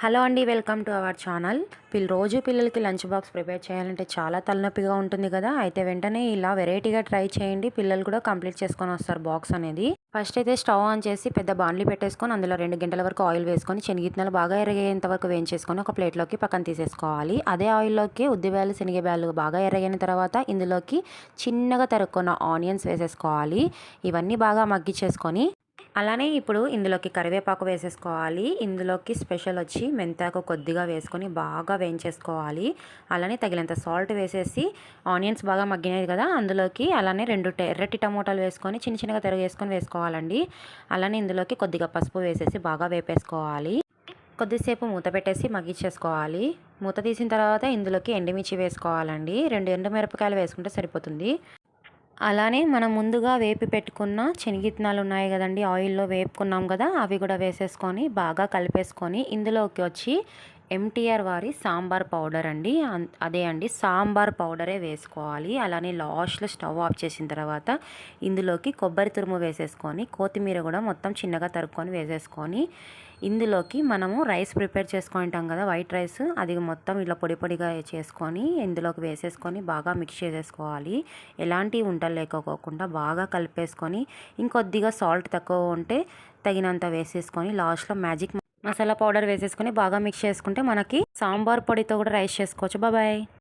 Hello అండి welcome to our channel. పిల్ రోజు పిల్లలకి లంచ్ బాక్స్ ప్రిపేర్ చేయాలంటే చాలా తలనొప్పిగా ఉంటుంది కదా. అయితే వెంటనే ఇలా వెరైటీగా ట్రై చేయండి. పిల్లలు కూడా కంప్లీట్ చేసుకొని వస్తారు బాక్స్ అనేది. ఫస్ట్ అయితే స్టవ్ ఆన్ చేసి పెద్ద బాండ్లీ పెట్టేసుకొని అందులో రెండు గంటల వరకు ఆయిల్ వేసుకొని శనగిత్తనాలు బాగా ఎరగేంత వరకు వేయించేసుకొని ఒక ప్లేట్లోకి పక్కన తీసేసుకోవాలి. అదే ఆయిల్లోకి ఉద్దిబేలు శనగబ్యాలు బాగా ఎరగిన తర్వాత ఇందులోకి చిన్నగా తరుక్కున్న ఆనియన్స్ వేసేసుకోవాలి. ఇవన్నీ బాగా మగ్గిచ్చేసుకొని అలానే ఇప్పుడు ఇందులోకి కరివేపాకు వేసేసుకోవాలి. ఇందులోకి స్పెషల్ వచ్చి మెంతాకు కొద్దిగా వేసుకొని బాగా వేయించేసుకోవాలి. అలానే తగినంత సాల్ట్ వేసేసి ఆనియన్స్ బాగా మగ్గినాయి కదా అందులోకి అలానే రెండు ఎర్రటి టమోటాలు వేసుకొని చిన్న చిన్నగా తరుగు వేసుకొని వేసుకోవాలండి. అలానే ఇందులోకి కొద్దిగా పసుపు వేసేసి బాగా వేపేసుకోవాలి. కొద్దిసేపు మూత పెట్టేసి మగ్గించేసుకోవాలి. మూత తీసిన తర్వాత ఇందులోకి ఎండుమిర్చి వేసుకోవాలండి. రెండు ఎండుమిరపకాయలు వేసుకుంటే సరిపోతుంది. అలానే మనం ముందుగా వేపి పెట్టుకున్న శనగిత్తనాలు ఉన్నాయి కదండి ఆయిల్లో వేపుకున్నాం కదా అవి కూడా వేసేసుకొని బాగా కలిపేసుకొని ఇందులోకి వచ్చి ఎంటీఆర్ వారి సాంబార్ పౌడర్ అండి. అదే అండి సాంబార్ పౌడరే వేసుకోవాలి. అలానే లాస్ట్లో స్టవ్ ఆఫ్ చేసిన తర్వాత ఇందులోకి కొబ్బరి తురుము వేసేసుకొని కొత్తిమీర కూడా మొత్తం చిన్నగా తరుక్కొని వేసేసుకొని ఇందులోకి మనము రైస్ ప్రిపేర్ చేసుకుంటాం కదా వైట్ రైస్. అది మొత్తం ఇలా పొడి పొడిగా చేసుకొని ఇందులోకి వేసేసుకొని బాగా మిక్స్ చేసేసుకోవాలి. ఎలాంటి వంటలు లేకపోకుండా బాగా కలిపేసుకొని ఇంకొద్దిగా సాల్ట్ తక్కువ ఉంటే తగినంత వేసేసుకొని లాస్ట్లో మ్యాజిక్ మసాలా పౌడర్ వేసేసుకొని బాగా మిక్స్ చేసుకుంటే మనకి సాంబార్ పొడితో కూడా రైస్ చేసుకోవచ్చు. బాబాయ్